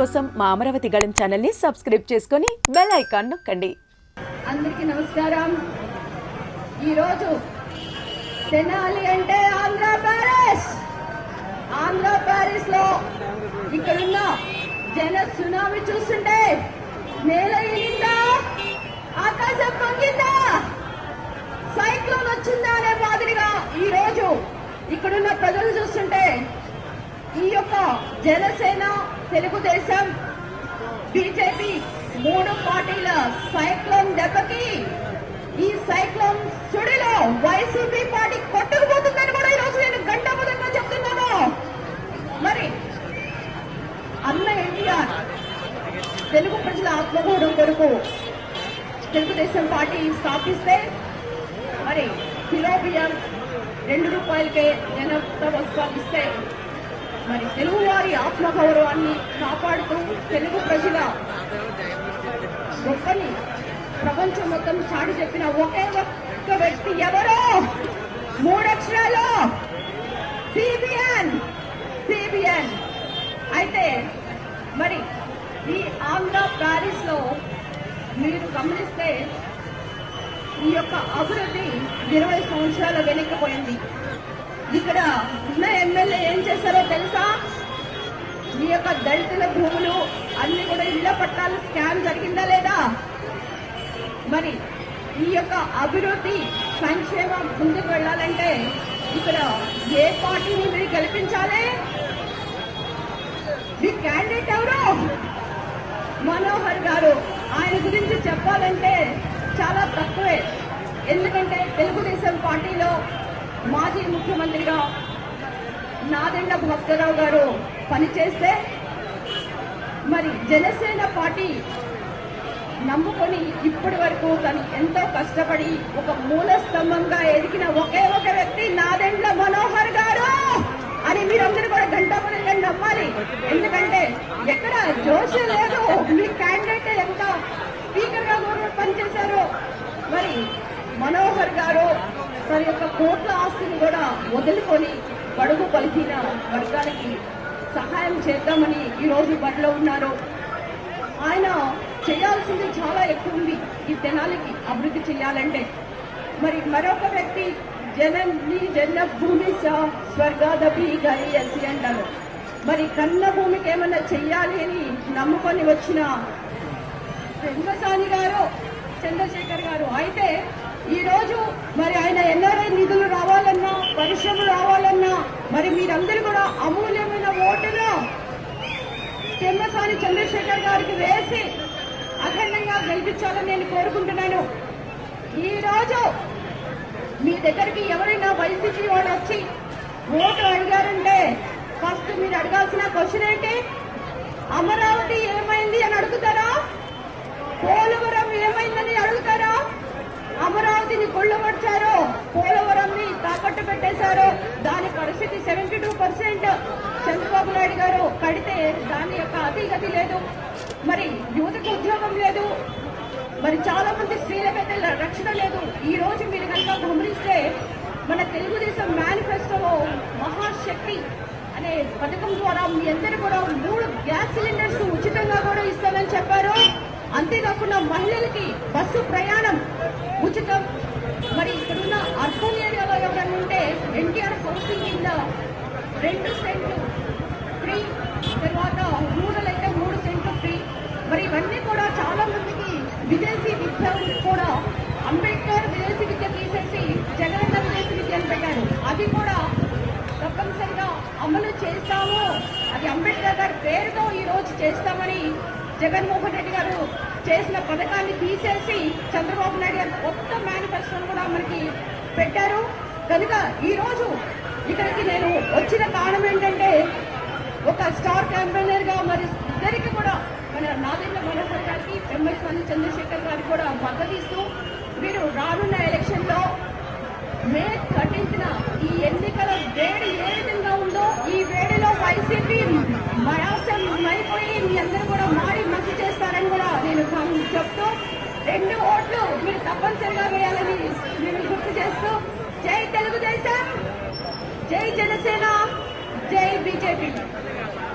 కోసం మా అమరావతి గళం ఛానల్ని సబ్స్క్రైబ్ చేసుకొని బెల్ ఐకాన్ నొక్కండి. అందరికీ నమస్కారం. ఈరోజు తెనాలి అంటే ఆంధ్ర ప్యారిస్ ఆంధ్ర ప్యారిస్లో ఇక్కడున్న జన సునామీ చూస్తుంటే నేల ఇనిందా? ఆకాశం పొంగిందా? సైక్లోన్ వచ్చిందా అనే మాదిరిగా ఈ రోజు ఇక్కడున్న ప్రజలు చూస్తుంటే ఈ యొక్క జనసేన తెలుగుదేశం బీజేపీ మూడు పార్టీల సైక్లోన్ దెబ్బకి ఈ సైక్లోన్ సుడిలో వైసీపీ పార్టీ కొట్టుకుపోతుందని కూడా ఈరోజు నేను గంట గంటబద్ధంగా చెప్తున్నాను. మరి అన్న ఎన్టీఆర్ తెలుగు ప్రజల ఆత్మగౌరవం కొరకు తెలుగుదేశం పార్టీ స్థాపిస్తే మరి కిలో బియ్యం రెండు రూపాయలకే జనత వస్తువులు ఇస్తే మరి తెలుగు వారి ఆత్మగౌరవాన్ని కాపాడుతూ తెలుగు ప్రజల గొప్పని ప్రపంచం మొత్తం చాటి చెప్పిన ఒకే ఒక్క వ్యక్తి ఎవరో? మూడక్షరాలు సిబిఎన్ సిబిఎన్ అయితే మరి ఈ ఆంధ్ర ప్యారిస్లో మీరు గమనిస్తే ఈ యొక్క అభివృద్ధి ఇరవై సంవత్సరాల వెనక్కిపోయింది ఇక్కడ ఉన్న ఎమ్మెల్యే ఏం చేశారో తెలుసా? మీ యొక్క దళితుల భూములు అన్ని కూడా ఇళ్ళ పట్టాలు స్కామ్ జరిగిందా లేదా? మరి ఈ యొక్క అభివృద్ధి సంక్షేమం ముందుకు వెళ్ళాలంటే ఇక్కడ ఏ పార్టీని మీరు గెలిపించాలి? మీ క్యాండిడేట్ ఎవరు? మనోహర్ గారు. ఆయన గురించి చెప్పాలంటే చాలా తక్కువే. ఎందుకంటే తెలుగుదేశం పార్టీలో మాజీ ముఖ్యమంత్రిగా నాదెండ భాస్కరరావు గారు పనిచేస్తే మరి జనసేన పార్టీ నమ్ముకొని ఇప్పటి వరకు తను ఎంతో కష్టపడి ఒక మూల స్తంభంగా ఎదిగిన ఒకే ఒక వ్యక్తి నాదెండ్ల మనోహర్ గారు అని మీరందరూ కూడా గంటపడంగా నమ్మాలి. ఎందుకంటే ఎక్కడ జోష్ లేదు. మీ క్యాండిడేట్ ఎంత స్పీకర్గా కూడా పనిచేశారు. మరి మనోహర్ గారు తన యొక్క కోట్ల ఆస్తిని కూడా వదులుకొని బడుగు పలికిన వర్గానికి సహాయం చేద్దామని ఈరోజు బడిలో ఉన్నారు. ఆయన చేయాల్సింది చాలా ఎక్కువ ఉంది. ఈ తెనాలికి అభివృద్ధి చేయాలంటే. మరి మరొక వ్యక్తి జనని జన భూమి స- స్వర్గాదపి గరి అంటారు. మరి కన్న భూమికి ఏమన్నా చెయ్యాలి అని నమ్ముకొని వచ్చిన వెంకసాని గారు చంద్రశేఖర్ గారు. అయితే ఈ రోజు మరి ఆయన ఎన్ఆర్ఐ నిధులు రావాలన్నా పరిశ్రమలు రావాలన్నా మరి మీరందరూ కూడా అమూల్యమైన ఓటును తెమ్మసాని చంద్రశేఖర్ గారికి వేసి అఖండంగా గెలిపించాలని నేను కోరుకుంటున్నాను. ఈ రోజు మీ దగ్గరికి ఎవరైనా వైసీపీ వాళ్ళు వచ్చి ఓటు అడిగారంటే ఫస్ట్ మీరు అడగాల్సిన క్వశ్చన్ ఏంటి? అమర అమరావతిని కొల్లగొచ్చారు పోలవరంని తాకట్టు పెట్టేశారు. దాని పరిస్థితి seventy two percent Chandrababu Naidu garu కడితే దాని యొక్క అతిగతి లేదు. మరి యువతకు ఉద్యోగం లేదు. మరి చాలా మంది స్త్రీలకైతే రక్షణ లేదు. ఈ రోజు మీరు కనుక గమనిస్తే మన తెలుగుదేశం మేనిఫెస్టోలో మహాశక్తి అనే పథకం ద్వారా మీ అందరూ కూడా మూడు గ్యాస్ సిలిండర్స్ ఉచితంగా కూడా ఇస్తామని చెప్పారు. అంతేకాకుండా మహిళలకి బస్సు ప్రయాణం ఉచితం. మరి ఇక్కడున్న అర్బన్ ఏరియాలో ఎవరైనా ఉంటే ఎన్టీఆర్ హౌసింగ్ కింద రెండు సెంట్లు ఫ్రీ తర్వాత రూరల్ అయితే మూడు సెంట్లు ఫ్రీ. మరి ఇవన్నీ కూడా చాలా మందికి విదేశీ విద్య కూడా అంబేద్కర్ విదేశీ విద్య తీసేసి జగనన్న విదేశీ విద్య అని పెట్టారు. అది కూడా తప్పనిసరిగా అమలు చేస్తాము. అది అంబేద్కర్ గారి పేరుతో ఈ రోజు చేస్తామని జగన్మోహన్ రెడ్డి గారు చేసిన పథకాన్ని తీసేసి చంద్రబాబు నాయుడు గారు కొత్త మేనిఫెస్టోను కూడా మనకి పెట్టారు. కనుక ఈరోజు ఇక్కడికి నేను వచ్చిన కారణం ఏంటంటే ఒక స్టార్ క్యాంపెయినర్గా మరి ఇద్దరికి కూడా మన నాదేంద్ర మనోహర్ గారికి ఎంఎస్ చంద్రశేఖర్ గారికి కూడా మద్దతు ఇస్తూ మీరు రానున్న ఎలక్షన్లో మే థర్టీన్త్న ఈ ఎన్నికల వేడి ఏ విధంగా ఉందో ఈ వేడిలో వైసీపీ మన అయిపోయి మీ అందరూ కూడా మారి మంచి చేస్తారని కూడా నేను కామ్- చెప్తూ రెండు ఓట్లు మీరు తప్పనిసరిగా వేయాలని నేను గుర్తు చేస్తూ జై తెలుగుదేశం జై జనసేన జై బీజేపీ.